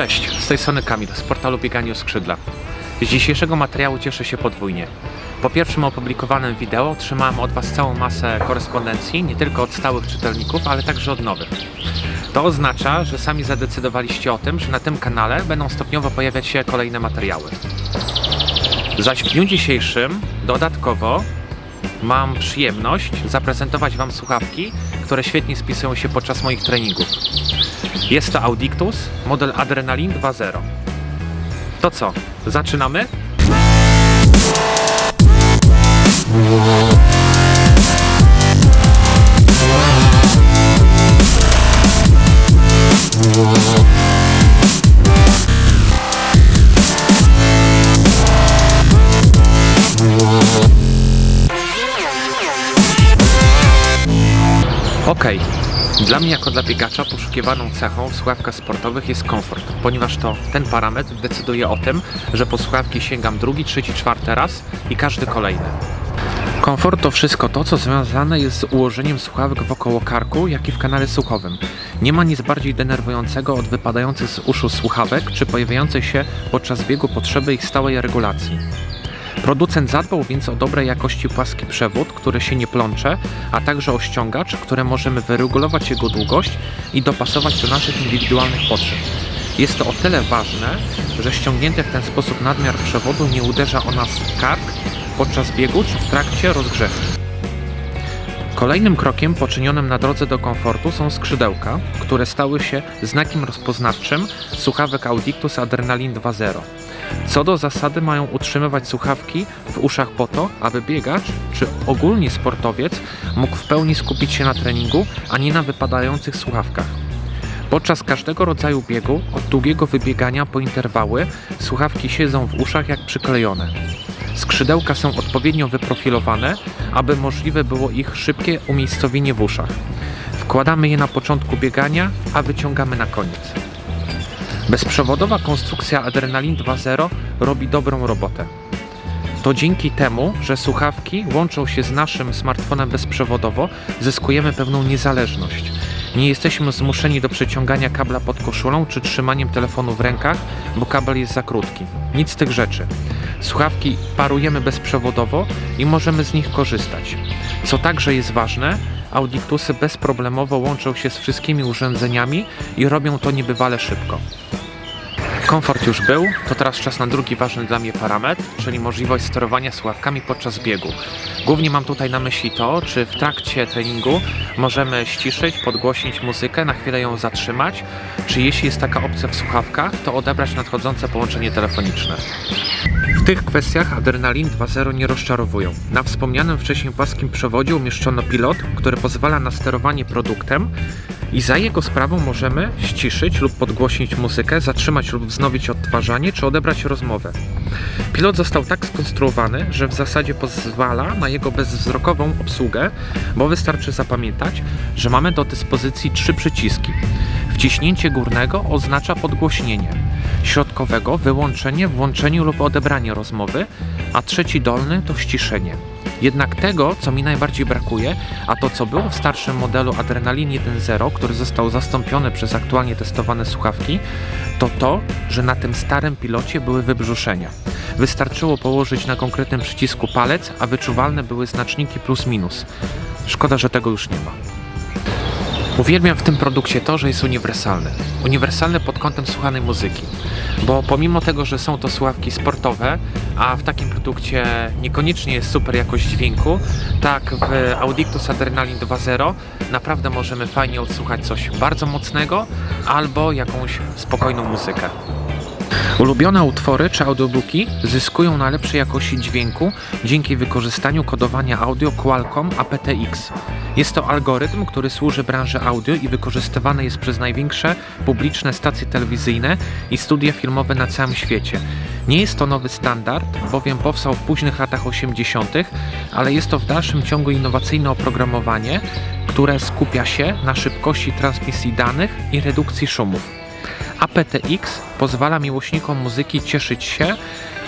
Cześć, z tej strony Kamil z portalu Bieganie o Skrzydla. Z dzisiejszego materiału cieszę się podwójnie. Po pierwszym opublikowanym wideo otrzymałem od Was całą masę korespondencji, nie tylko od stałych czytelników, ale także od nowych. To oznacza, że sami zadecydowaliście o tym, że na tym kanale będą stopniowo pojawiać się kolejne materiały. Zaś w dniu dzisiejszym dodatkowo mam przyjemność zaprezentować Wam słuchawki, które świetnie spisują się podczas moich treningów. Jest to Audictus, model Adrenalin 2.0. To co, zaczynamy? Okej. Dla mnie jako dla biegacza poszukiwaną cechą w słuchawkach sportowych jest komfort, ponieważ to ten parametr decyduje o tym, że po słuchawki sięgam drugi, trzeci, czwarty raz i każdy kolejny. Komfort to wszystko to, co związane jest z ułożeniem słuchawek wokoło karku, jak i w kanale słuchowym. Nie ma nic bardziej denerwującego od wypadających z uszu słuchawek, czy pojawiającej się podczas biegu potrzeby ich stałej regulacji. Producent zadbał więc o dobrej jakości płaski przewód, który się nie plącze, a także o ściągacz, które możemy wyregulować jego długość i dopasować do naszych indywidualnych potrzeb. Jest to o tyle ważne, że ściągnięty w ten sposób nadmiar przewodu nie uderza o nas w kark podczas biegu czy w trakcie rozgrzewki. Kolejnym krokiem poczynionym na drodze do komfortu są skrzydełka, które stały się znakiem rozpoznawczym słuchawek Audictus Adrenalin 2.0. Co do zasady mają utrzymywać słuchawki w uszach po to, aby biegacz czy ogólnie sportowiec mógł w pełni skupić się na treningu, a nie na wypadających słuchawkach. Podczas każdego rodzaju biegu, od długiego wybiegania po interwały, słuchawki siedzą w uszach jak przyklejone. Skrzydełka są odpowiednio wyprofilowane, aby możliwe było ich szybkie umiejscowienie w uszach. Wkładamy je na początku biegania, a wyciągamy na koniec. Bezprzewodowa konstrukcja Adrenalin 2.0 robi dobrą robotę. To dzięki temu, że słuchawki łączą się z naszym smartfonem bezprzewodowo, zyskujemy pewną niezależność. Nie jesteśmy zmuszeni do przeciągania kabla pod koszulą czy trzymaniem telefonu w rękach, bo kabel jest za krótki. Nic z tych rzeczy. Słuchawki parujemy bezprzewodowo i możemy z nich korzystać. Co także jest ważne, Audictusy bezproblemowo łączą się z wszystkimi urządzeniami i robią to niebywale szybko. Komfort już był, to teraz czas na drugi ważny dla mnie parametr, czyli możliwość sterowania słuchawkami podczas biegu. Głównie mam tutaj na myśli to, czy w trakcie treningu możemy ściszyć, podgłośnić muzykę, na chwilę ją zatrzymać, czy jeśli jest taka opcja w słuchawkach, to odebrać nadchodzące połączenie telefoniczne. W tych kwestiach Adrenalin 2.0 nie rozczarowują. Na wspomnianym wcześniej płaskim przewodzie umieszczono pilot, który pozwala na sterowanie produktem i za jego sprawą możemy ściszyć lub podgłośnić muzykę, zatrzymać lub wznowić odtwarzanie czy odebrać rozmowę. Pilot został tak skonstruowany, że w zasadzie pozwala na jego bezwzrokową obsługę, bo wystarczy zapamiętać, że mamy do dyspozycji trzy przyciski. Wciśnięcie górnego oznacza podgłośnienie, środkowego wyłączenie, włączenie lub odebranie rozmowy, a trzeci dolny to ściszenie. Jednak tego, co mi najbardziej brakuje, a to co było w starszym modelu Adrenalin 1.0, który został zastąpiony przez aktualnie testowane słuchawki, to to, że na tym starym pilocie były wybrzuszenia. Wystarczyło położyć na konkretnym przycisku palec, a wyczuwalne były znaczniki plus minus. Szkoda, że tego już nie ma. Uwielbiam w tym produkcie to, że jest uniwersalny. Uniwersalny pod kątem słuchanej muzyki. Bo pomimo tego, że są to słuchawki sportowe, a w takim produkcie niekoniecznie jest super jakość dźwięku, tak w Audictus Adrenalin 2.0 naprawdę możemy fajnie odsłuchać coś bardzo mocnego albo jakąś spokojną muzykę. Ulubione utwory czy audiobooki zyskują na lepszej jakości dźwięku dzięki wykorzystaniu kodowania audio Qualcomm aptX. Jest to algorytm, który służy branży audio i wykorzystywany jest przez największe publiczne stacje telewizyjne i studia filmowe na całym świecie. Nie jest to nowy standard, bowiem powstał w późnych latach 80., ale jest to w dalszym ciągu innowacyjne oprogramowanie, które skupia się na szybkości transmisji danych i redukcji szumów. aptX pozwala miłośnikom muzyki cieszyć się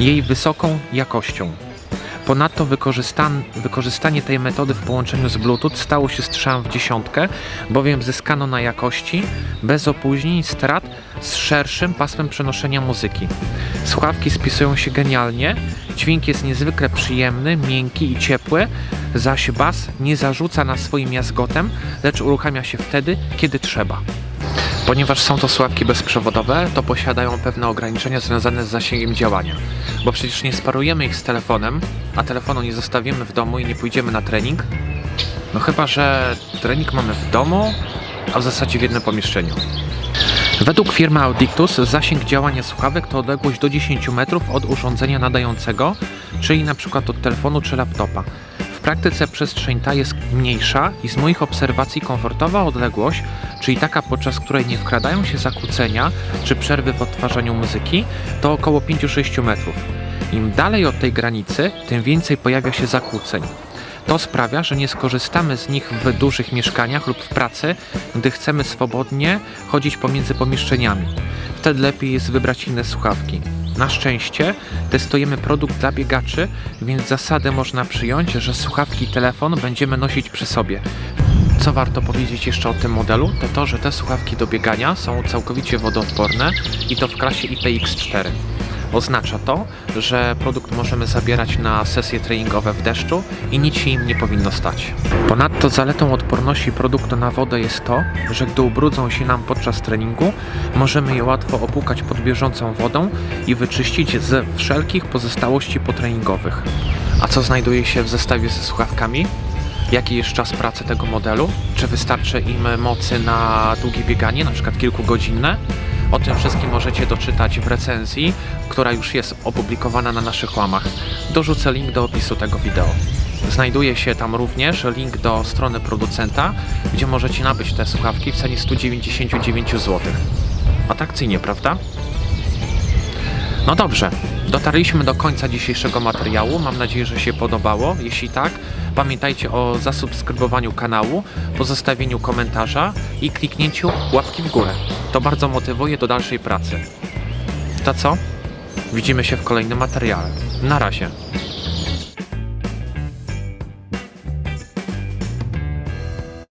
jej wysoką jakością. Ponadto wykorzystan- wykorzystanie tej metody w połączeniu z Bluetooth stało się strzałem w dziesiątkę, bowiem zyskano na jakości, bez opóźnień strat, z szerszym pasmem przenoszenia muzyki. Słuchawki spisują się genialnie, dźwięk jest niezwykle przyjemny, miękki i ciepły, zaś bas nie zarzuca nas swoim jazgotem, lecz uruchamia się wtedy, kiedy trzeba. Ponieważ są to słuchawki bezprzewodowe, to posiadają pewne ograniczenia związane z zasięgiem działania. Bo przecież nie sparujemy ich z telefonem, a telefonu nie zostawimy w domu i nie pójdziemy na trening. No chyba, że trening mamy w domu, a w zasadzie w jednym pomieszczeniu. Według firmy Audictus zasięg działania słuchawek to odległość do 10 metrów od urządzenia nadającego, czyli przykład od telefonu czy laptopa. Praktyce przestrzeń ta jest mniejsza i z moich obserwacji komfortowa odległość, czyli taka podczas której nie wkradają się zakłócenia czy przerwy w odtwarzaniu muzyki, to około 5-6 metrów. Im dalej od tej granicy, tym więcej pojawia się zakłóceń. To sprawia, że nie skorzystamy z nich w dużych mieszkaniach lub w pracy, gdy chcemy swobodnie chodzić pomiędzy pomieszczeniami. Wtedy lepiej jest wybrać inne słuchawki. Na szczęście testujemy produkt dla biegaczy, więc zasady można przyjąć, że słuchawki i telefon będziemy nosić przy sobie. Co warto powiedzieć jeszcze o tym modelu, to to, że te słuchawki do biegania są całkowicie wodoodporne i to w klasie IPX4. Oznacza to, że produkt możemy zabierać na sesje treningowe w deszczu i nic się im nie powinno stać. Ponadto zaletą odporności produktu na wodę jest to, że gdy ubrudzą się nam podczas treningu, możemy je łatwo opłukać pod bieżącą wodą i wyczyścić ze wszelkich pozostałości potreningowych. A co znajduje się w zestawie ze słuchawkami? Jaki jest czas pracy tego modelu? Czy wystarczy im mocy na długie bieganie, na przykład kilkugodzinne? O tym wszystkim możecie doczytać w recenzji, która już jest opublikowana na naszych łamach. Dorzucę link do opisu tego wideo. Znajduje się tam również link do strony producenta, gdzie możecie nabyć te słuchawki w cenie 199 zł. Atrakcyjnie, prawda? No dobrze, dotarliśmy do końca dzisiejszego materiału. Mam nadzieję, że się podobało. Jeśli tak, pamiętajcie o zasubskrybowaniu kanału, pozostawieniu komentarza i kliknięciu łapki w górę. To bardzo motywuje do dalszej pracy. To co? Widzimy się w kolejnym materiale. Na razie.